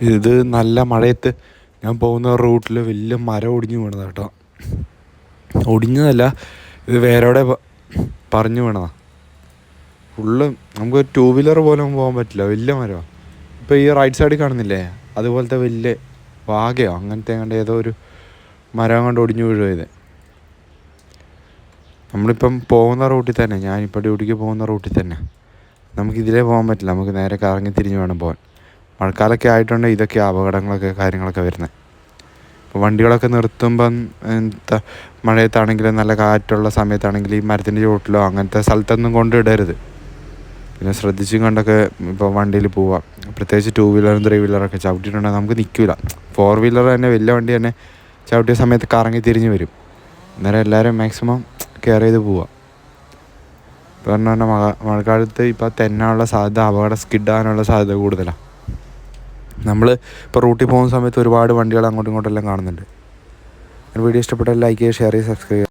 ഇത് നല്ല മഴയത്ത് ഞാൻ പോകുന്ന റൂട്ടിൽ വലിയ മരം ഒടിഞ്ഞു വീണതാണ് കേട്ടോ. ഒടിഞ്ഞതല്ല ഇത് വേരോടെ പറഞ്ഞു വീണതാ. ഫുള്ള് നമുക്ക് ടൂ വീലർ പോലും പോകാൻ പറ്റില്ല വലിയ മരമാണ് ഇപ്പോൾ ഈ റൈറ്റ് സൈഡിൽ കാണുന്നില്ലേ? അതുപോലത്തെ വലിയ വാഗയോ അങ്ങനത്തെ കണ്ട് ഏതോ ഒരു മരം കൊണ്ട് ഒടിഞ്ഞു വീഴുക നമ്മളിപ്പം പോകുന്ന റൂട്ടിൽ തന്നെ ഞാനിപ്പോൾ ഡ്യൂട്ടിക്ക് പോകുന്ന റൂട്ടിൽ തന്നെ. നമുക്കിതിലേ പോകാൻ പറ്റില്ല നമുക്ക് നേരെ കറങ്ങി തിരിഞ്ഞ് വേണം പോകാൻ. മഴക്കാലമൊക്കെ ആയിട്ടുണ്ട് ഇതൊക്കെ അപകടങ്ങളൊക്കെ കാര്യങ്ങളൊക്കെ വരുന്നത്. ഇപ്പോൾ വണ്ടികളൊക്കെ നിർത്തുമ്പം എന്താ മഴയത്താണെങ്കിലും നല്ല കാറ്റുള്ള സമയത്താണെങ്കിൽ ഈ മരത്തിന്റെ ചുവട്ടിലോ അങ്ങനത്തെ സ്ഥലത്തൊന്നും കൊണ്ടിടരുത് പിന്നെ ശ്രദ്ധിച്ചും കണ്ടൊക്കെ ഇപ്പോൾ വണ്ടിയിൽ പോവാം പ്രത്യേകിച്ച് ടു വീലറും ത്രീ വീലറൊക്കെ ചവിട്ടിയിട്ടുണ്ടെങ്കിൽ നമുക്ക് നിൽക്കില്ല. ഫോർ വീലർ തന്നെ വലിയ വണ്ടി തന്നെ ചവിട്ടിയ സമയത്ത് കറങ്ങി തിരിഞ്ഞ് വരും. അന്നേരം എല്ലാവരും മാക്സിമം കെയർ ചെയ്ത് പോവാം ഇപ്പോൾ പറഞ്ഞാൽ മഴ മഴക്കാലത്ത് ഇപ്പോൾ തെന്നാനുള്ള സാധ്യത അപകടം സ്കിഡാനുള്ള സാധ്യത കൂടുതലാണ്. നമ്മൾ ഇപ്പോൾ റൂട്ടിൽ പോകുന്ന സമയത്ത് ഒരുപാട് വണ്ടികൾ അങ്ങോട്ടും ഇങ്ങോട്ടും എല്ലാം കാണുന്നുണ്ട്. വീഡിയോ ഇഷ്ടപ്പെട്ടാൽ ലൈക്ക് ചെയ്യുക ഷെയർ ചെയ്യുക സബ്സ്ക്രൈബ് ചെയ്യുക.